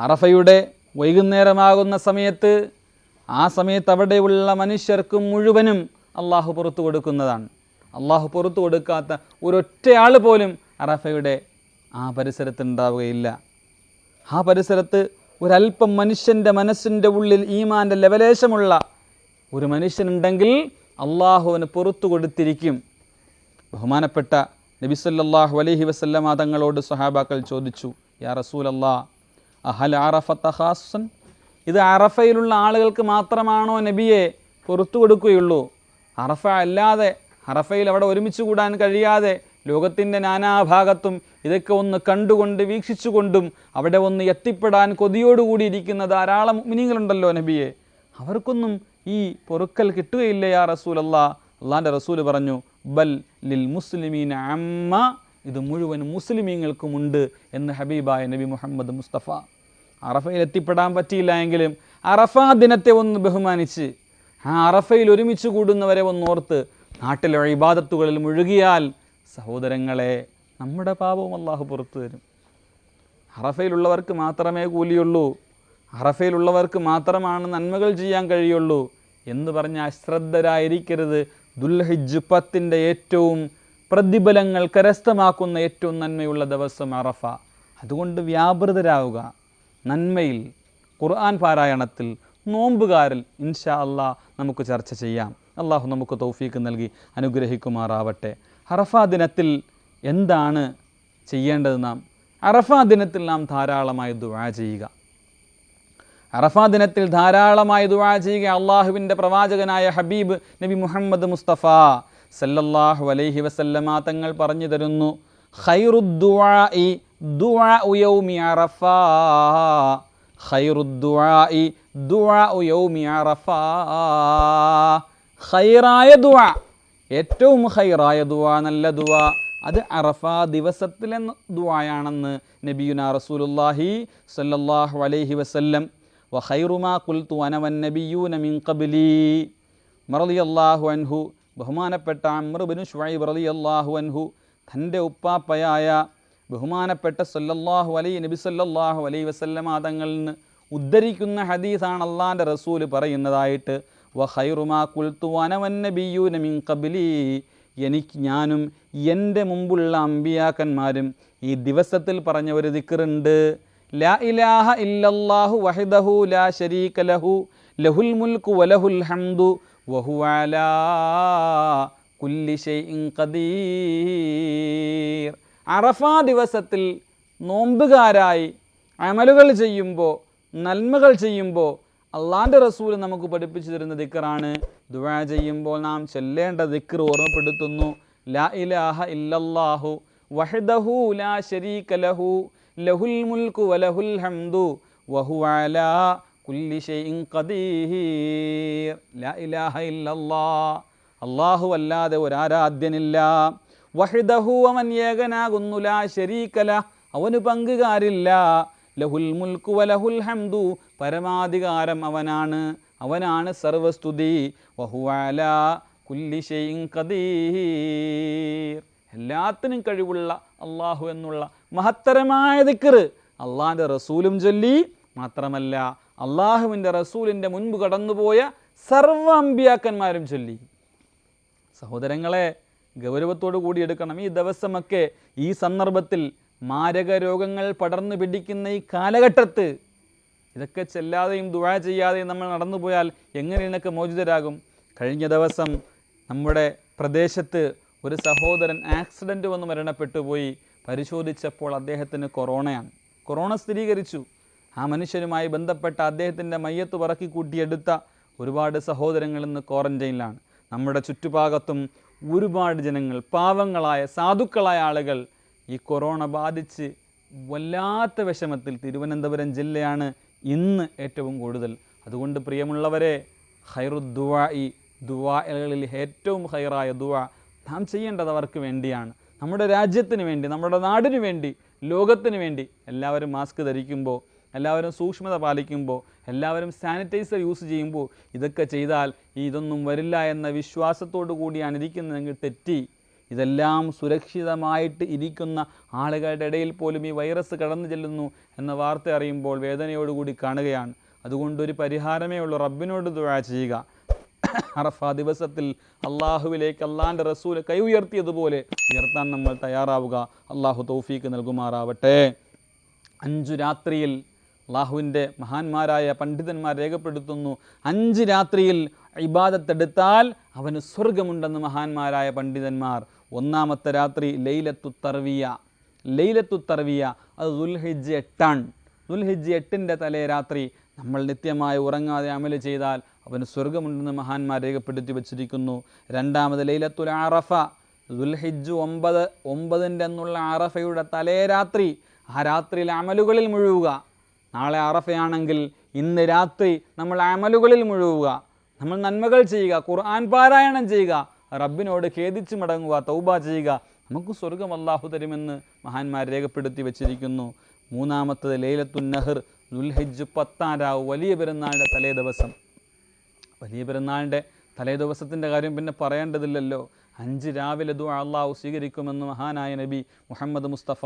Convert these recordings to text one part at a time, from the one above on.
അറഫയുടെ വൈകുന്നേരമാകുന്ന സമയത്ത് ആ സമയത്ത് അവിടെയുള്ള മനുഷ്യർക്ക് മുഴുവനും അള്ളാഹു പുറത്തു കൊടുക്കുന്നതാണ്. അള്ളാഹു പുറത്തു കൊടുക്കാത്ത ഒരൊറ്റയാൾ പോലും അറഫയുടെ ആ പരിസരത്ത് ഉണ്ടാവുകയില്ല ആ പരിസരത്ത് ഒരല്പം മനുഷ്യന്റെ മനസ്സിന്റെ ഉള്ളിൽ ഈമാന്റെ ലവലേശമുള്ള ഒരു മനുഷ്യനുണ്ടെങ്കിൽ അള്ളാഹുവിന് പുറത്തു കൊടുത്തിരിക്കും. ബഹുമാനപ്പെട്ട നബി സല്ലല്ലാഹു അലൈഹി വസല്ലമ തങ്ങളോട് സഹാബാക്കൾ ചോദിച്ചു യാ റസൂലല്ലാ അഹൽ ആറഫത്ത ഹാസൻ ഇത് അറഫയിലുള്ള ആളുകൾക്ക് മാത്രമാണോ നബിയെ പുറത്തു കൊടുക്കുകയുള്ളൂ? അറഫ അല്ലാതെ അറഫയിൽ അവിടെ ഒരുമിച്ച് കൂടാൻ കഴിയാതെ ലോകത്തിന്റെ നാനാഭാഗത്തും ഇതൊക്കെ ഒന്ന് കണ്ടുകൊണ്ട് വീക്ഷിച്ചുകൊണ്ടും അവിടെ ഒന്ന് എത്തിപ്പെടാൻ കൊതിയോടുകൂടി ഇരിക്കുന്ന ധാരാളം മിനിങ്ങളുണ്ടല്ലോ നബിയെ. അവർക്കൊന്നും ഈ പൊറുക്കൽ കിട്ടുകയില്ല യാ റസൂൽ അല്ലാ അള്ളാന്റെ റസൂൽ പറഞ്ഞു ബൽ ലിൽ മുസ്ലിമീൻ അമ്മ. ഇത് മുഴുവൻ മുസ്ലിമീങ്ങൾക്കുമുണ്ട് എന്ന് ഹബീബായ നബി മുഹമ്മദ് മുസ്തഫ. അറഫയിൽ എത്തിപ്പെടാൻ പറ്റിയില്ല എങ്കിലും അറഫ ദിനത്തെ ഒന്ന് ബഹുമാനിച്ച് ആ അറഫയിൽ ഒരുമിച്ച് കൂടുന്നവരെ ഒന്ന് ഓർത്ത് നാട്ടിലെ ഇബാദത്തുകളിൽ മുഴുകിയാൽ സഹോദരങ്ങളെ നമ്മുടെ പാപവും അള്ളാഹു പുറത്തു തരും. അറഫയിലുള്ളവർക്ക് മാത്രമേ കൂലിയുള്ളൂ അറഫയിലുള്ളവർക്ക് മാത്രമാണ് നന്മകൾ ചെയ്യാൻ കഴിയുള്ളൂ എന്ന് പറഞ്ഞ് അശ്രദ്ധരായിരിക്കരുത്. ദുൽഹിജ് പത്തിന്റെ ഏറ്റവും പ്രതിഫലങ്ങൾ കരസ്ഥമാക്കുന്ന ഏറ്റവും നന്മയുള്ള ദിവസം അറഫ. അതുകൊണ്ട് വ്യാപൃതരാവുക നന്മയിൽ ഖുർആൻ പാരായണത്തിൽ നോമ്പുകാരിൽ ഇൻഷാ അള്ളാ നമുക്ക് ചർച്ച ചെയ്യാം. അള്ളാഹു നമുക്ക് തൗഫീക്ക് നൽകി അനുഗ്രഹിക്കുമാറാവട്ടെ. അറഫ ദിനത്തിൽ എന്താണ് ചെയ്യേണ്ടത് നാം? അറഫ ദിനത്തിൽ നാം ധാരാളമായി ദുവാ ചെയ്യുക. അറഫ ദിനത്തിൽ ധാരാളമായി ദുവാ ചെയ്യുക അള്ളാഹുവിന്റെ പ്രവാചകനായ ഹബീബ് നബി മുഹമ്മദ് മുസ്തഫ സല്ലല്ലാഹു അലൈഹി വസല്ലമ തങ്ങൾ പറഞ്ഞു തരുന്നു ദുആഉ ദുആഉ ഖൈറായ ദുആ ഏറ്റവും ഖൈറായ ദുആ നല്ല ദുആ അത് അറഫ ദിവസത്തിലെ ദുആയാണെന്ന് നബിയുന റസൂലുള്ളാഹി സല്ലല്ലാഹു അലൈഹി വസല്ലം വഖൈറുമാ ഖുൽതു അന വന്നബിയൂന മിൻ മറലി റളിയല്ലാഹു അൻഹു. ബഹുമാനപ്പെട്ട അമ്രുബിനു റലി അള്ളാഹു അൻഹു. തന്റെ ഉപ്പാപ്പയായ ബഹുമാനപ്പെട്ട സല്ലല്ലാഹു അലൈ നബി സല്ലല്ലാഹു അലൈ വസല്ലമ തങ്ങളിൽ നിന്ന് ഉദ്ധരിക്കുന്ന ഹദീസാണ് അള്ളാന്റെ റസൂൽ പറയുന്നതായിട്ട്. വഖൈറുമാ കുൽത്തു അന വന്നബിയൂന മിൻ കബിലി എനിക്ക് ഞാനും എന്റെ മുമ്പുള്ള അമ്പിയാക്കന്മാരും ഈ ദിവസത്തിൽ പറഞ്ഞ ഒരു ദിക്റുണ്ട്. ലാ ഇലാഹ ഇല്ലല്ലാഹു വഹിദഹു ലാ ശരീക ലഹു ലഹുൽ മുൽക്കു വലഹുൽ ഹംദു വഹുവ അലാ കുല്ലി ഷൈഇൻ ഖദീർ. ദിവസത്തിൽ നോമ്പുകാരായി അമലുകൾ ചെയ്യുമ്പോൾ നന്മകൾ ചെയ്യുമ്പോൾ അള്ളാന്റെ റസൂൽ നമുക്ക് പഠിപ്പിച്ചു തരുന്ന ദിക്കറാണ് ദുആ ചെയ്യുമ്പോൾ നാം ചെല്ലേണ്ട ദിക്കർ ഓർമ്മപ്പെടുത്തുന്നു. ലാ ഇലാഹ ഇല്ലല്ലാഹു വഹദഹു ലാ ശരീക ലഹു ലഹുൽ മുൽക്കു വലഹുൽ ഹംദു വഹുവാല കുല്ലി ഷൈഇൻ ഖദീർ ലാ ഇലാഹ ഇല്ലല്ലാ. അള്ളാഹു അല്ലാതെ ഒരാരാധ്യനില്ല. വഹിദഹു അവൻ ഏകനാകുന്നു ലാ ശരീകല അവന് പങ്കുകാരില്ല. ലഹുൽ മുൽക്കു വലഹുൽ ഹംദു പരമാധികാരം അവനാണ്. അവനാണ് സർവസ്തുതി. വഹുവാല കുല്ലി ഷെയ്ൻ കദീർ എല്ലാത്തിനും കഴിവുള്ള അള്ളാഹു എന്നുള്ള മഹത്തരമായ ദിക്കർ അള്ളാഹിന്റെ റസൂലും ചൊല്ലി. മാത്രമല്ല അള്ളാഹുവിന്റെ റസൂലിന്റെ മുൻപ് കടന്നുപോയ സർവ അമ്പിയാക്കന്മാരും ചൊല്ലി. സഹോദരങ്ങളെ ഗൗരവത്തോടു കൂടി എടുക്കണം. ഈ ദിവസമൊക്കെ ഈ സന്ദർഭത്തിൽ മാരക രോഗങ്ങൾ പടർന്നു പിടിക്കുന്ന ഈ കാലഘട്ടത്ത് ഇതൊക്കെ ചെല്ലാതെയും ദുഴ ചെയ്യാതെയും നമ്മൾ നടന്നു പോയാൽ എങ്ങനെ ഇതിനൊക്കെ മോചിതരാകും? കഴിഞ്ഞ ദിവസം നമ്മുടെ പ്രദേശത്ത് ഒരു സഹോദരൻ ആക്സിഡന്റ് വന്ന് മരണപ്പെട്ടു പോയി. പരിശോധിച്ചപ്പോൾ അദ്ദേഹത്തിന് കൊറോണയാണ്. കൊറോണ സ്ഥിരീകരിച്ചു. ആ മനുഷ്യനുമായി ബന്ധപ്പെട്ട അദ്ദേഹത്തിന്റെ മയ്യത്ത് പറക്കി കൂട്ടിയെടുത്ത ഒരുപാട് സഹോദരങ്ങൾ ഇന്ന് ക്വാറന്റൈനിലാണ് നമ്മുടെ ചുറ്റുഭാഗത്തും ഒരുപാട് ജനങ്ങൾ പാവങ്ങളായ സാധുക്കളായ ആളുകൾ ഈ കൊറോണ ബാധിച്ച് വല്ലാത്ത വിഷമത്തിൽ തിരുവനന്തപുരം ജില്ലയാണ് ഇന്ന് ഏറ്റവും കൂടുതൽ. അതുകൊണ്ട് പ്രിയമുള്ളവരെ ഹൈറുദ്ദുവായി ദുവാകളിൽ ഏറ്റവും ഹൈറായ ദുവ നാം ചെയ്യേണ്ടത് അവർക്ക് വേണ്ടിയാണ്. നമ്മുടെ രാജ്യത്തിന് വേണ്ടി നമ്മുടെ നാടിനു വേണ്ടി ലോകത്തിന് വേണ്ടി എല്ലാവരും മാസ്ക് ധരിക്കുമ്പോൾ എല്ലാവരും സൂക്ഷ്മത പാലിക്കുമ്പോൾ എല്ലാവരും സാനിറ്റൈസർ യൂസ് ചെയ്യുമ്പോൾ ഇതൊക്കെ ചെയ്താൽ ഇതൊന്നും വരില്ല എന്ന വിശ്വാസത്തോടു കൂടിയാണ് ഇരിക്കുന്നതെങ്കിൽ തെറ്റി. ഇതെല്ലാം സുരക്ഷിതമായിട്ട് ഇരിക്കുന്ന ആളുകളുടെ ഇടയിൽ പോലും ഈ വൈറസ് കടന്നു ചെല്ലുന്നു എന്ന വാർത്ത അറിയുമ്പോൾ വേദനയോടുകൂടി കാണുകയാണ്. അതുകൊണ്ടൊരു പരിഹാരമേ ഉള്ളൂ. റബ്ബിനോട് ദുആ ചെയ്യുക. അറഫ ദിവസത്തിൽ അള്ളാഹുവിലേക്ക് അള്ളാന്റെ റസൂൽ കൈ ഉയർത്തിയതുപോലെ ഉയർത്താൻ നമ്മൾ തയ്യാറാവുക. അള്ളാഹു തൗഫീക്ക് നൽകുമാറാവട്ടെ. അഞ്ചു രാത്രിയിൽ അള്ളാഹുവിന്റെ മഹാന്മാരായ പണ്ഡിതന്മാർ രേഖപ്പെടുത്തുന്നു. അഞ്ച് രാത്രിയിൽ ഇബാദത്തെടുത്താൽ അവന് സ്വർഗമുണ്ടെന്ന് മഹാന്മാരായ പണ്ഡിതന്മാർ. ഒന്നാമത്തെ രാത്രി ലൈലത്തു തർവിയ ലൈലത്തു തർവിയ അത് ദുൽഹിജ് എട്ടാണ്. ദുൽഹിജ് എട്ടിന്റെ തലേ രാത്രി നമ്മൾ നിത്യമായി ഉറങ്ങാതെ അമൽ ചെയ്താൽ അവന് സ്വർഗമുണ്ടെന്ന് മഹാന്മാർ രേഖപ്പെടുത്തി വച്ചിരിക്കുന്നു. രണ്ടാമത് ലൈലത്തുൽ ആറഫ ദുൽഹിജ് ഒമ്പത് ഒമ്പതിന്റെ എന്നുള്ള അറഫയുടെ തലേ രാത്രി ആ രാത്രിയിൽ അമലുകളിൽ മുഴുകുക നാളെ അറഫയാണെങ്കിൽ ഇന്ന് രാത്രി നമ്മൾ അമലുകളിൽ മുഴുവുക. നമ്മൾ നന്മകൾ ചെയ്യുക ഖുർആൻ പാരായണം ചെയ്യുക റബ്ബിനോട് ഖേദിച്ച് മടങ്ങുക തൗബ ചെയ്യുക. നമുക്ക് സ്വർഗം അള്ളാഹു തരുമെന്ന് മഹാന്മാർ രേഖപ്പെടുത്തി വച്ചിരിക്കുന്നു. മൂന്നാമത്തത് ലൈലത്തുൻ നഹർ ദുൽഹജ് പത്താം രാവ് വലിയ പെരുന്നാളിന്റെ തലേ ദിവസം. വലിയ പെരുന്നാളിന്റെ തലേ ദിവസത്തിന്റെ കാര്യം പിന്നെ പറയേണ്ടതില്ലല്ലോ. അഞ്ച് രാവിലെ ദു അള്ളാഹു സ്വീകരിക്കുമെന്ന് മഹാനായ നബി മുഹമ്മദ് മുസ്തഫ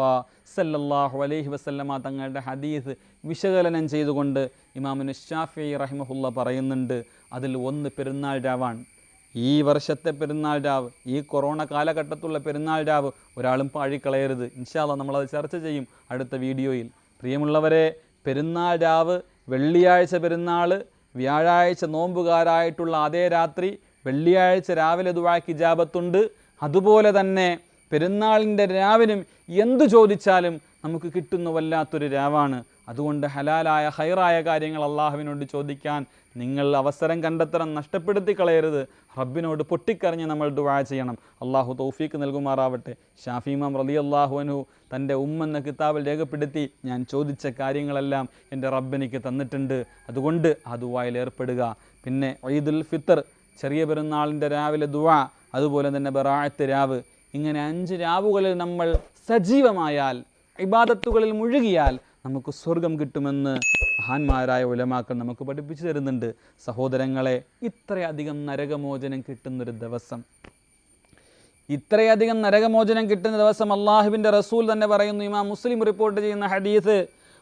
സല്ലല്ലാഹു അലൈഹി വസല്ലമ തങ്ങളുടെ ഹദീസ് വിശകലനം ചെയ്തുകൊണ്ട് ഇമാമിന് ഷാഫി റഹിമഹുല്ല പറയുന്നുണ്ട് അതിൽ ഒന്ന് പെരുന്നാൾ രാവാണ്. ഈ വർഷത്തെ പെരുന്നാൾ രാവ് ഈ കൊറോണ കാലഘട്ടത്തുള്ള പെരുന്നാൾ രാവ് ഒരാളും പാഴിക്കളയരുത്. ഇൻഷാല്ല നമ്മളത് ചർച്ച ചെയ്യും അടുത്ത വീഡിയോയിൽ. പ്രിയമുള്ളവരെ പെരുന്നാൾ രാവ് വെള്ളിയാഴ്ച പെരുന്നാൾ വ്യാഴാഴ്ച നോമ്പുകാരായിട്ടുള്ള അതേ രാത്രി വെള്ളിയാഴ്ച രാവിലെ ദുവാക്ക് ഇജാബത്തുണ്ട്. അതുപോലെ തന്നെ പെരുന്നാളിന്റെ രാവിനും എന്തു ചോദിച്ചാലും നമുക്ക് കിട്ടുന്ന വല്ലാത്തൊരു രാവാണ്. അതുകൊണ്ട് ഹലാലായ ഹൈറായ കാര്യങ്ങൾ അള്ളാഹുവിനോട് ചോദിക്കാൻ നിങ്ങൾ അവസരം കണ്ടെത്തണം നഷ്ടപ്പെടുത്തി കളയരുത് റബ്ബിനോട് പൊട്ടിക്കറിഞ്ഞ് നമ്മൾ ദുവാ ചെയ്യണം. അള്ളാഹു തൗഫീക്ക് നൽകുമാറാവട്ടെ. ഷാഫിമാം റലി അള്ളാഹുവിനു തന്റെ ഉമ്മെന്ന കിതാബിൽ രേഖപ്പെടുത്തി ഞാൻ ചോദിച്ച കാര്യങ്ങളെല്ലാം എന്റെ റബ്ബെനിക്ക് തന്നിട്ടുണ്ട്. അതുകൊണ്ട് ആ ദുവായിൽ ഏർപ്പെടുക. പിന്നെ ഈദുൽ ഫിത്തർ ചെറിയ പെരുന്നാളിന്റെ രാവിലെ ദുവാ അതുപോലെ തന്നെ ബറായത്ത് രാവ്. ഇങ്ങനെ അഞ്ച് രാവുകളിൽ നമ്മൾ സജീവമായാൽ ഇബാദത്തുകളിൽ മുഴുകിയാൽ നമുക്ക് സ്വർഗം കിട്ടുമെന്ന് മഹാന്മാരായ ഉലമാക്കൾ നമുക്ക് പഠിപ്പിച്ചു തരുന്നുണ്ട്. സഹോദരങ്ങളെ ഇത്രയധികം നരകമോചനം കിട്ടുന്നൊരു ദിവസം. ഇത്രയധികം നരകമോചനം കിട്ടുന്ന ദിവസം അള്ളാഹുവിന്റെ റസൂൽ തന്നെ പറയുന്നു ഇമാ മുസ്ലിം റിപ്പോർട്ട് ചെയ്യുന്ന ഹദീസ്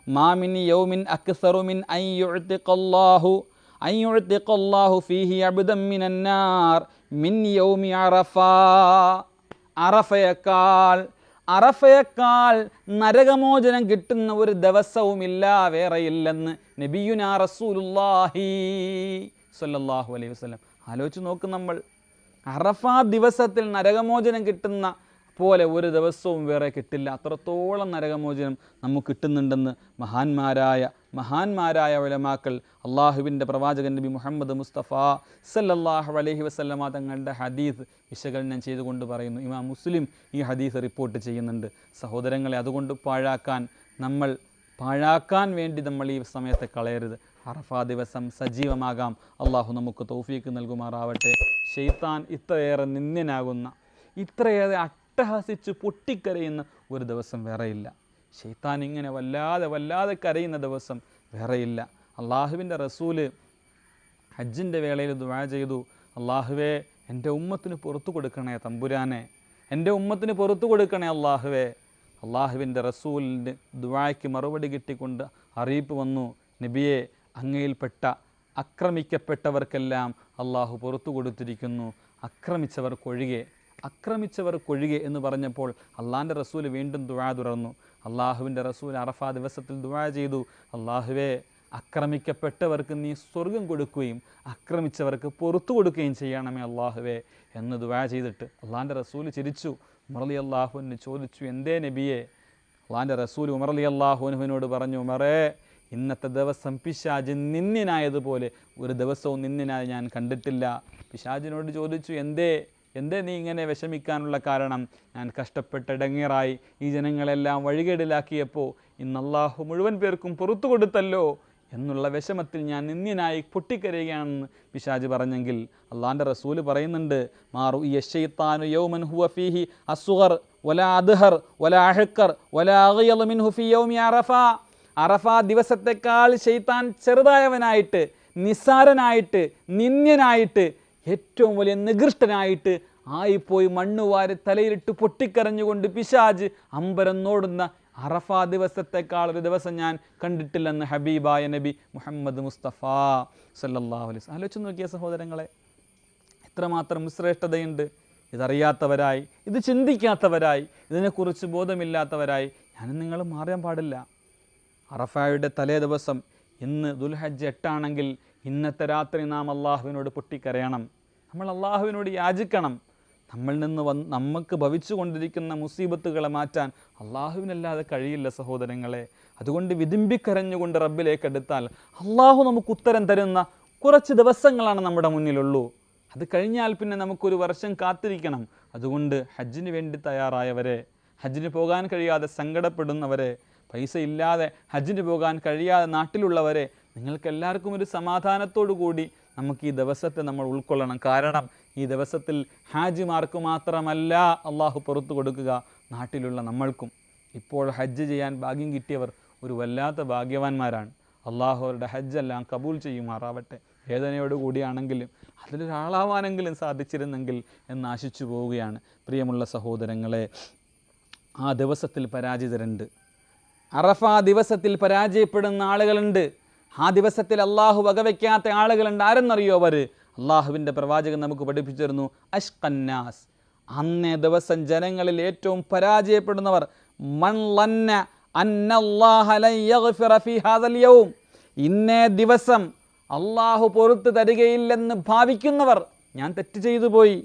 മാമിൻ യൗമിൻ അക്സറുമിൻ അയ്യുഅ്തിഖല്ലാഹു അയ്യുഅ്തിഖല്ലാഹു ഫീഹി അബ്ദൻ മിനന്നാർ മിൻ യൗമി അറഫ. അറഫയേക്കാൾ അറഫയേക്കാൾ നരകമോചനം കിട്ടുന്ന ഒരു ദിവസവുമില്ല വേറെയില്ലെന്ന് നബിയുനാ റസൂലുല്ലാഹി സല്ലാഹു അലൈഹി വസ്ലം ആലോചിച്ച് നോക്ക് നമ്മൾ. അറഫ ദിവസത്തിൽ നരകമോചനം കിട്ടുന്ന പോലെ ഒരു ദിവസവും വേറെ കിട്ടില്ല. അത്രത്തോളം നരകമോചനം നമുക്ക് കിട്ടുന്നുണ്ടെന്ന് മഹാന്മാരായ മഹാന്മാരായ ഉലമാക്കൾ അള്ളാഹുവിന്റെ പ്രവാചകൻ നബി മുഹമ്മദ് മുസ്തഫ സല്ലല്ലാഹു അലൈഹി വസല്ലമ തങ്ങളുടെ ഹദീസ് വിശകലനം ചെയ്തുകൊണ്ട് പറയുന്നു. ഇമാം മുസ്ലിം ഈ ഹദീസ് റിപ്പോർട്ട് ചെയ്യുന്നുണ്ട്. സഹോദരങ്ങളെ അതുകൊണ്ട് പാഴാക്കാൻ നമ്മൾ പാഴാക്കാൻ വേണ്ടി നമ്മൾ ഈ സമയത്തെ കളയരുത്. അറഫ ദിവസം സജീവമാകാം. അള്ളാഹു നമുക്ക് തോഫീക്ക് നൽകുമാറാവട്ടെ. ഷെയ്ത്താൻ ഇത്രയേറെ നിന്ദ്യനാകുന്ന ഇത്രയേറെ അട്ടഹസിച്ച് പൊട്ടിക്കരയുന്ന ഒരു ദിവസം വേറെയില്ല. ഷെയ്ത്താൻ ഇങ്ങനെ വല്ലാതെ വല്ലാതെ കരയുന്ന ദിവസം വേറെയില്ല. അള്ളാഹുവിന്റെ റസൂൽ ഹജ്ജിന്റെ വേളയിൽ ദുവാ ചെയ്തു. അള്ളാഹുവേ എന്റെ ഉമ്മത്തിന് പുറത്തു കൊടുക്കണേ തമ്പുരാനെ. എന്റെ ഉമ്മത്തിന് പുറത്തു കൊടുക്കണേ അള്ളാഹുവേ അള്ളാഹുവിന്റെ റസൂലിന്റെ ദുവായ്ക്ക് മറുപടി കിട്ടിക്കൊണ്ട് അറിയിപ്പ് വന്നു. നബിയെ അങ്ങയിൽപ്പെട്ട അക്രമിക്കപ്പെട്ടവർക്കെല്ലാം അള്ളാഹു പുറത്തു കൊടുത്തിരിക്കുന്നു. അക്രമിച്ചവർക്കൊഴികെ അക്രമിച്ചവർക്കൊഴികെ എന്ന് പറഞ്ഞപ്പോൾ അള്ളാഹിന്റെ റസൂൽ വീണ്ടും ദുആ തുറന്നു. അള്ളാഹുവിന്റെ റസൂൽ അറഫ ദിവസത്തിൽ ദുവാ ചെയ്തു. അള്ളാഹുവെ അക്രമിക്കപ്പെട്ടവർക്ക് നീ സ്വർഗം കൊടുക്കുകയും അക്രമിച്ചവർക്ക് പുറത്തു കൊടുക്കുകയും ചെയ്യണമേ അള്ളാഹുവെ എന്ന് ദുവാ ചെയ്തിട്ട് അള്ളാഹിന്റെ റസൂൽ ചിരിച്ചു. മുറലി അള്ളാഹുവിന് ചോദിച്ചു എന്തേ നബിയെ? അള്ളാഹിന്റെ റസൂൽ ഉമറലി അള്ളാഹുനുവിനോട് പറഞ്ഞു ഉമറേ ഇന്നത്തെ ദിവസം പിശാജ് നിന്ദിനായതുപോലെ ഒരു ദിവസവും നിന്ദിനായി ഞാൻ കണ്ടിട്ടില്ല. പിശാജിനോട് ചോദിച്ചു എന്തേ? എന്തേ നീ ഇങ്ങനെ വിഷമിക്കാനുള്ള കാരണം? ഞാൻ കഷ്ടപ്പെട്ടടങ്ങേറായി ഈ ജനങ്ങളെല്ലാം വഴികേടിലാക്കിയപ്പോൾ ഇന്ന് അള്ളാഹു മുഴുവൻ പേർക്കും പുറത്തു കൊടുത്തല്ലോ എന്നുള്ള വിഷമത്തിൽ ഞാൻ നിന്ദ്യനായി പൊട്ടിക്കരയുകയാണെന്ന് പിശാജ് പറഞ്ഞെങ്കിൽ അള്ളാന്റെ റസൂൽ പറയുന്നുണ്ട് മാറു യശൈത്താനു യൗമൻ ഹുവ ഫീഹി ഒല വല അദ്ഹർ ഒല അഹക്കർ ഒല അഗയള ഹുഫി യൗമി അറഫ. അറഫ ദിവസത്തെക്കാൾ ഷെയ്ത്താൻ ചെറുതായവനായിട്ട് നിസ്സാരനായിട്ട് നിന്ദ്യനായിട്ട് ഏറ്റവും വലിയ നികൃഷ്ടനായിട്ട് ആയിപ്പോയി മണ്ണുവാരി തലയിലിട്ട് പൊട്ടിക്കരഞ്ഞുകൊണ്ട് പിശാജ് അമ്പരന്നോടുന്ന അറഫാ ദിവസത്തെക്കാൾ ഒരു ദിവസം ഞാൻ കണ്ടിട്ടില്ലെന്ന് ഹബീബായ നബി മുഹമ്മദ് മുസ്തഫ അലൈഹി വസല്ലം. ആലോചിച്ച് നോക്കിയ സഹോദരങ്ങളെ. എത്രമാത്രം ശ്രേഷ്ഠതയുണ്ട് ഇതറിയാത്തവരായി ഇത് ചിന്തിക്കാത്തവരായി ഇതിനെക്കുറിച്ച് ബോധമില്ലാത്തവരായി ഞാൻ നിങ്ങൾ മാറാൻ പാടില്ല. അറഫായുടെ തലേ ദിവസം ഇന്ന് ദുൽഹജ്ജ് എട്ടാണെങ്കിൽ ഇന്നത്തെ രാത്രി നാം അള്ളാഹുവിനോട് പൊട്ടിക്കരയണം. നമ്മൾ അള്ളാഹുവിനോട് യാചിക്കണം. നമ്മളിൽ നിന്ന് വന്ന് നമുക്ക് ഭവിച്ചു കൊണ്ടിരിക്കുന്ന മുസീബത്തുകളെ മാറ്റാൻ അള്ളാഹുവിനല്ലാതെ കഴിയില്ല സഹോദരങ്ങളെ. അതുകൊണ്ട് വിതുമ്പിക്കരഞ്ഞുകൊണ്ട് റബ്ബിലേക്ക് എടുത്താൽ അള്ളാഹു നമുക്ക് ഉത്തരം തരുന്ന കുറച്ച് ദിവസങ്ങളാണ് നമ്മുടെ മുന്നിലുള്ളൂ. അത് കഴിഞ്ഞാൽ പിന്നെ നമുക്കൊരു വർഷം കാത്തിരിക്കണം. അതുകൊണ്ട് ഹജ്ജിന് വേണ്ടി തയ്യാറായവരെ ഹജ്ജിന് പോകാൻ കഴിയാതെ സങ്കടപ്പെടുന്നവരെ പൈസ ഇല്ലാതെ ഹജ്ജിന് പോകാൻ കഴിയാതെ നാട്ടിലുള്ളവരെ നിങ്ങൾക്കെല്ലാവർക്കും ഒരു സമാധാനത്തോടു കൂടി നമുക്ക് ഈ ദിവസത്തെ നമ്മൾ ഉൾക്കൊള്ളണം. കാരണം ഈ ദിവസത്തിൽ ഹാജിമാർക്ക് മാത്രമല്ല അള്ളാഹു പുറത്തു കൊടുക്കുക നാട്ടിലുള്ള നമ്മൾക്കും. ഇപ്പോൾ ഹജ്ജ് ചെയ്യാൻ ഭാഗ്യം കിട്ടിയവർ ഒരു വല്ലാത്ത ഭാഗ്യവാന്മാരാണ്. അള്ളാഹു അവരുടെ ഹജ്ജെല്ലാം കബൂൽ ചെയ്യുമാറാവട്ടെ. വേദനയോട് കൂടിയാണെങ്കിലും അതിലൊരാളാവാനെങ്കിലും സാധിച്ചിരുന്നെങ്കിൽ എന്ന് ആശിച്ചു പോവുകയാണ്. പ്രിയമുള്ള സഹോദരങ്ങളെ ആ ദിവസത്തിൽ പരാജിതരുണ്ട്. അറഫ ദിവസത്തിൽ പരാജയപ്പെടുന്ന ആളുകളുണ്ട്. ആ ദിവസത്തിൽ അള്ളാഹു വകവയ്ക്കാത്ത ആളുകളുണ്ട് ആരെന്നറിയോ അവർ അള്ളാഹുവിന്റെ പ്രവാചകൻ നമുക്ക് പഠിപ്പിച്ചു തരുന്നു അഷ്കന്നാസ് അന്നേ ദിവസം ജനങ്ങളിൽ ഏറ്റവും പരാജയപ്പെടുന്നവർ ഇന്നേ ദിവസം അള്ളാഹു പൊറത്തു തരികയില്ലെന്ന് ഭാവിക്കുന്നവർ ഞാൻ തെറ്റ് ചെയ്തു പോയി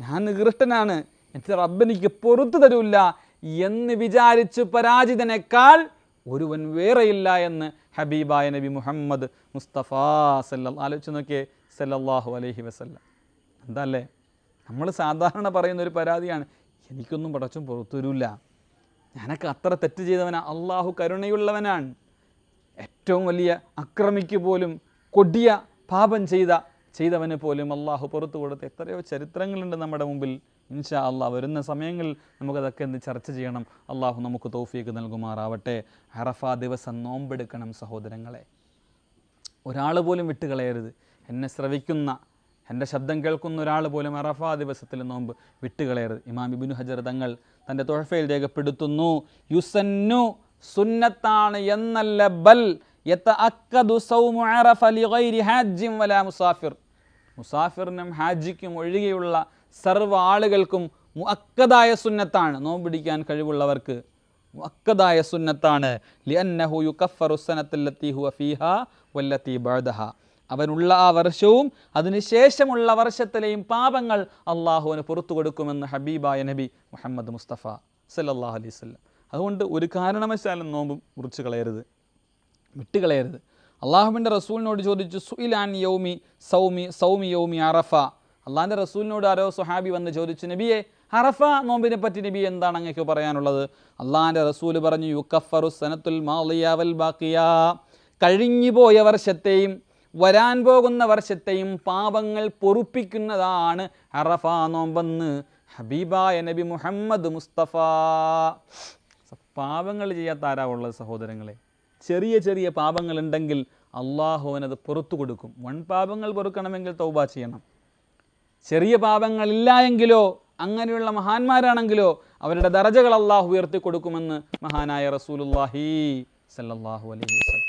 ഞാൻ നികൃഷ്ടനാണ് എന്റെ റബ്ബെനിക്ക് പൊറത്തു തരൂല്ല എന്ന് വിചാരിച്ച് പരാജിതനേക്കാൾ ഒരുവൻ വേറെയില്ല എന്ന് ഹബീബായ നബി മുഹമ്മദ് മുസ്തഫ സല്ല ആലോചിച്ച് നോക്കിയേ സല്ലല്ലാഹു അലൈഹി വസല്ലം. എന്താ അല്ലേ നമ്മൾ സാധാരണ പറയുന്ന ഒരു പരാതിയാണ്. എനിക്കൊന്നും പടച്ചും പുറത്തുവരില്ല ഞാനൊക്കെ അത്ര തെറ്റ് ചെയ്തവനാണ് അള്ളാഹു കരുണയുള്ളവനാണ്. ഏറ്റവും വലിയ അക്രമിക്ക് പോലും കൊടിയ പാപം ചെയ്ത ചെയ്തവന് പോലും അള്ളാഹു പുറത്തു കൊടുത്ത എത്രയോ ചരിത്രങ്ങളുണ്ട് നമ്മുടെ മുമ്പിൽ. ഇൻഷാ അള്ളാ വരുന്ന സമയങ്ങളിൽ നമുക്കതൊക്കെ എന്ത് ചർച്ച ചെയ്യണം. അള്ളാഹു നമുക്ക് തോഫീക്ക് നൽകുമാറാവട്ടെ. ഹറഫ ദിവസം നോമ്പെടുക്കണം സഹോദരങ്ങളെ. ഒരാൾ പോലും വിട്ടുകളയരുത്. എന്നെ ശ്രവിക്കുന്ന എന്റെ ശബ്ദം കേൾക്കുന്ന ഒരാൾ പോലും അറഫ ദിവസത്തിൽ നോമ്പ് വിട്ടുകളയരുത്. ഇമാം ഇബിനു ഹജർ തങ്ങൾ തന്റെ തൊഴഫയിൽ രേഖപ്പെടുത്തുന്നു യുസന്നു സുന്നത്താണ് എന്നല്ല ബൽ മുസാഫിറിനും ഹാജിക്കും ഒഴികെയുള്ള സർവ ആളുകൾക്കും മുഅക്കദായ സുന്നത്താണ്. നോമ്പിടിക്കാൻ കഴിവുള്ളവർക്ക് മുഅക്കദായ സുന്നത്താണ്. ലിഅന്നഹു യുകഫറു സനത്തല്ലത്തി ഹുവ ഫീഹാ വല്ലത്തി ബഅദഹ. അവനുള്ള ആ വർഷവും അതിനുശേഷമുള്ള വർഷത്തിലെയും പാപങ്ങൾ അള്ളാഹുവിന് പുറത്തു കൊടുക്കുമെന്ന് ഹബീബായ നബി മുഹമ്മദ് മുസ്തഫ സല്ലല്ലാഹു അലൈഹി വസല്ലം. അതുകൊണ്ട് ഒരു കാരണവശാലും നോമ്പ് മുറിച്ച് കളയരുത്. വിട്ടുകളയരുത് അള്ളാഹുവിന്റെ റസൂലിനോട് ചോദിച്ചു സുയിലാൻ യൗമി സൗമി സൗമി യൗമി അറഫ. അള്ളാഹിന്റെ റസൂലിനോട് ആരോ സുഹാബി വന്ന് ചോദിച്ചു നബിയെ ഹറഫ നോമ്പിനെ പറ്റി നബി എന്താണ് അങ്ങേക്ക് പറയാനുള്ളത്? അള്ളാഹിന്റെ റസൂൽ പറഞ്ഞു യുക്കഫറു സനത്തുൽ മാളിയാവൽ ബാക്കിയ. കഴിഞ്ഞുപോയ വർഷത്തെയും വരാൻ പോകുന്ന വർഷത്തെയും പാപങ്ങൾ പൊറുപ്പിക്കുന്നതാണ് ഹറഫ നോമ്പെന്ന് ഹബീബായ നബി മുഹമ്മദ് മുസ്തഫ. പാപങ്ങൾ ചെയ്യാത്ത ആരാ ഉള്ളത് സഹോദരങ്ങളെ? ചെറിയ ചെറിയ പാപങ്ങളുണ്ടെങ്കിൽ അള്ളാഹുവിനത് പുറത്തു കൊടുക്കും. വൺ പാപങ്ങൾ പൊറുക്കണമെങ്കിൽ തൗബ ചെയ്യണം. ചെറിയ പാപങ്ങളില്ല എങ്കിലോ അങ്ങനെയുള്ള മഹാന്മാരാണെങ്കിലോ അവരുടെ ദറജകൾ അള്ളാഹു ഉയർത്തി കൊടുക്കുമെന്ന് മഹാനായ റസൂലുല്ലാഹി സല്ലാഹു അലൈഹി വസല്ലം